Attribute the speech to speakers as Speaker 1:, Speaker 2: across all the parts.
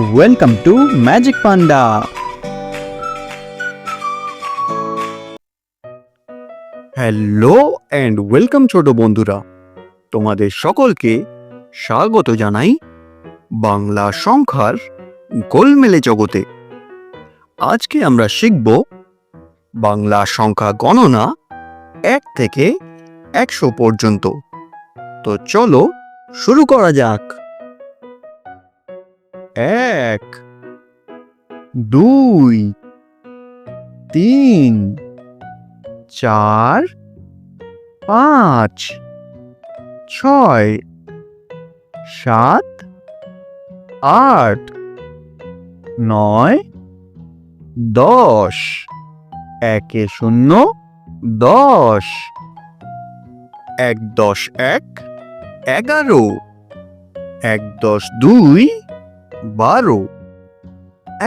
Speaker 1: welcome to magic panda hello and welcome ছোট বন্ধুরা তোমাদের সকলকে স্বাগত জানাই বাংলা সংখ্যার গোলমেলে জগতে আজকে আমরা শিখব বাংলা সংখ্যা গণনা এক থেকে একশো পর্যন্ত তো চলো শুরু করা যাক এক দুই তিন চার পাঁচ ছয় সাত আট নয় দশ একে শূন্য দশ এক দশ এক এগারো এক দশ দুই বারো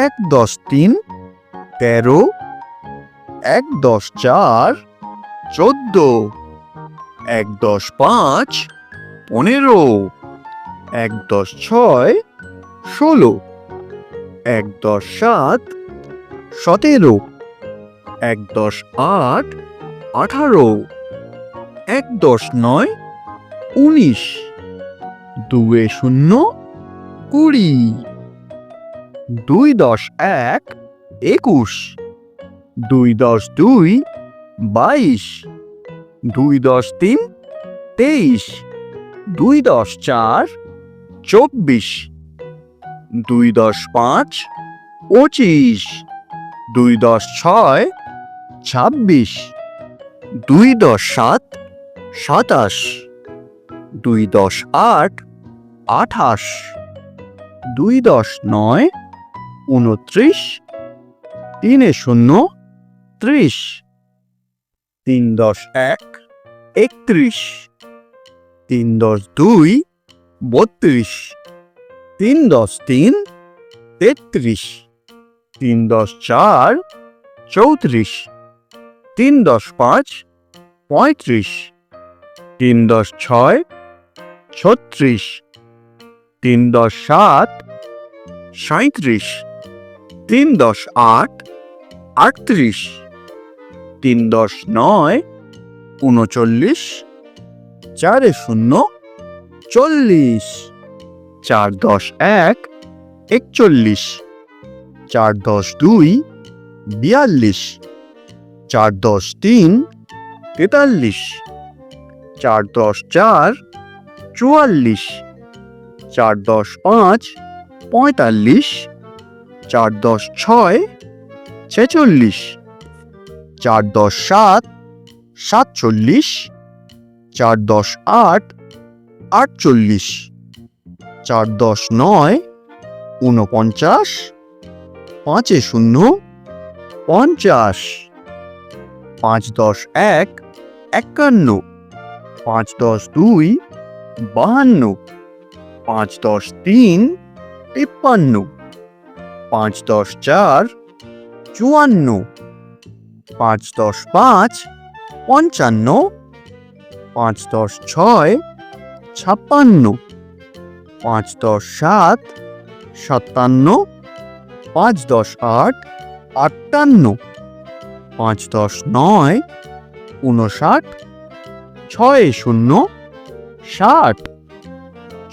Speaker 1: এক দশ তিন তেরো এক দশ চার চোদ্দ এক দশ পাঁচ পনেরো এক দশ ছয় ষোলো এক দশ সাত সতেরো এক দশ আট আঠারো এক দশ নয় উনিশ দুয়ে শূন্য কুড়ি দুই দশ এক একুশ দুই দশ দুই বাইশ দুই দশ তিন তেইশ দুই দশ চার চব্বিশ দুই দশ পাঁচ পঁচিশ দুই দশ ছয় ছাব্বিশ দুই দশ সাত সাতাশ দুই দশ আট আঠাশ দুই দশ নয় উনত্রিশ তিনে শূন্য ত্রিশ তিন দশ এক একত্রিশ তিন দশ দুই বত্রিশ তিন দশ তিন তেত্রিশ তিন দশ চার চৌত্রিশ তিন দশ পাঁচ পঁয়ত্রিশ তিন দশ ছয় ছত্রিশ তিন দশ সাত সাঁত্রিশ তিন দশ আট আটত্রিশ তিন দশ নয় উনচল্লিশ চারে শূন্য চল্লিশ চার দশ এক একচল্লিশ চার দশ দুই বিয়াল্লিশ চার দশ তিন তেতাল্লিশ চার দশ চার চুয়াল্লিশ চার দশ পাঁচ পঁয়তাল্লিশ চার দশ ছয় ছেচল্লিশ চার দশ সাত সাতচল্লিশ চার দশ আট আটচল্লিশ চার দশ নয় ঊনপঞ্চাশ পাঁচে শূন্য পঞ্চাশ পাঁচ দশ এক একান্ন পাঁচ দশ দুই বাহান্ন পাঁচ দশ তিন তিপ্পান্ন পাঁচ দশ চার চুয়ান্ন পাঁচ দশ পাঁচ পঞ্চান্ন পাঁচ দশ ছয় ছাপ্পান্ন পাঁচ দশ সাত সাতান্ন পাঁচ দশ আট আটান্ন পাঁচ দশ নয় উনষাট ছয় শূন্য ষাট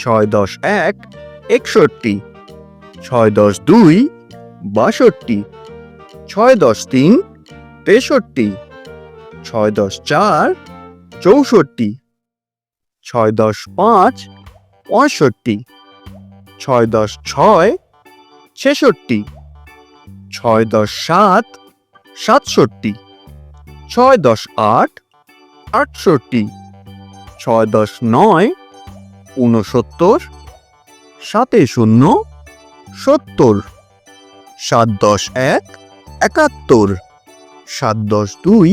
Speaker 1: ছয় দশ এক একষট্টি ছয় দশ দুই বাষট্টি ছয় দশ তিন তেষট্টি ছয় দশ চার চৌষট্টি ছয় দশ পাঁচ পঁয়ষট্টি ছয় দশ ছয় ছেষট্টি ছয় দশ সাত সাতষট্টি ছয় দশ আট আটষট্টি ছয় দশ নয় উনসত্তর সাতে শূন্য সত্তর সাত দশ এক একাত্তর সাত দশ দুই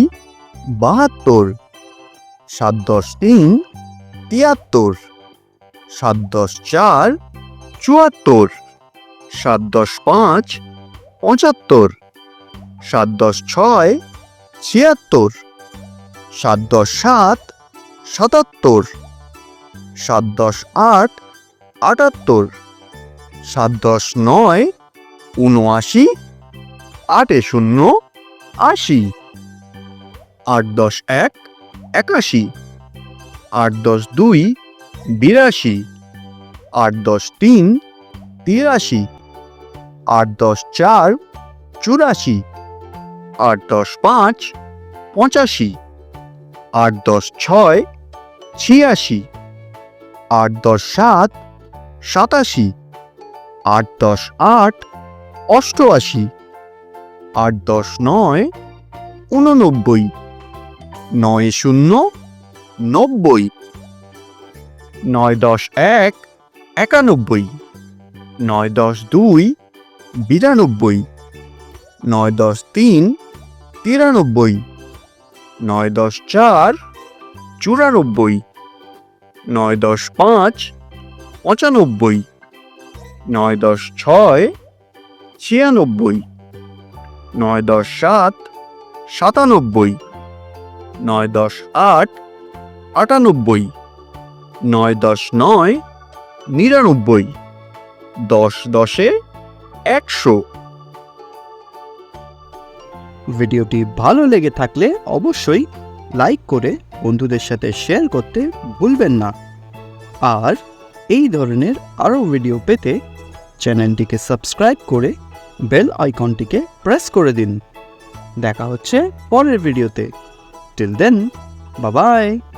Speaker 1: বাহাত্তর সাত দশ তিন তিয়াত্তর সাত দশ চার চুয়াত্তর সাত দশ পাঁচ পঁচাত্তর সাত দশ ছয় ছিয়াত্তর সাত দশ সাত সাতাত্তর সাত দশ আট আটাত্তর সাত দশ নয় উনআশি আটে শূন্য আশি আট দশ এক একাশি আট দশ দুই বিরাশি আট দশ তিন তিরাশি আট দশ চার চুরাশি আট দশ পাঁচ পঁচাশি আট দশ ছয় ছিয়াশি আট দশ সাত সাতাশি আট দশ আট অষ্টআশি আট দশ নয় উননব্বই নয় শূন্য নব্বই নয় দশ এক একানব্বই নয় দশ দুই বিরানব্বই নয় দশ তিন তিরানব্বই নয় দশ চার চুরানব্বই নয় দশ পাঁচ পঁচানব্বই নয় দশ ছয় ছিয়ানব্বই নয় দশ সাত সাতানব্বই নয় দশ আট আটানব্বই নয় দশ নয় নিরানব্বই দশ দশে একশো
Speaker 2: ভিডিওটি ভালো লেগে থাকলে অবশ্যই লাইক করে বন্ধুদের সাথে শেয়ার করতে ভুলবেন না আর এই ধরনের আরও ভিডিও পেতে চ্যানেলটিকে সাবস্ক্রাইব করে বেল আইকনটিকে প্রেস করে দিন দেখা হচ্ছে পরের ভিডিওতে টিল দেন বাবাই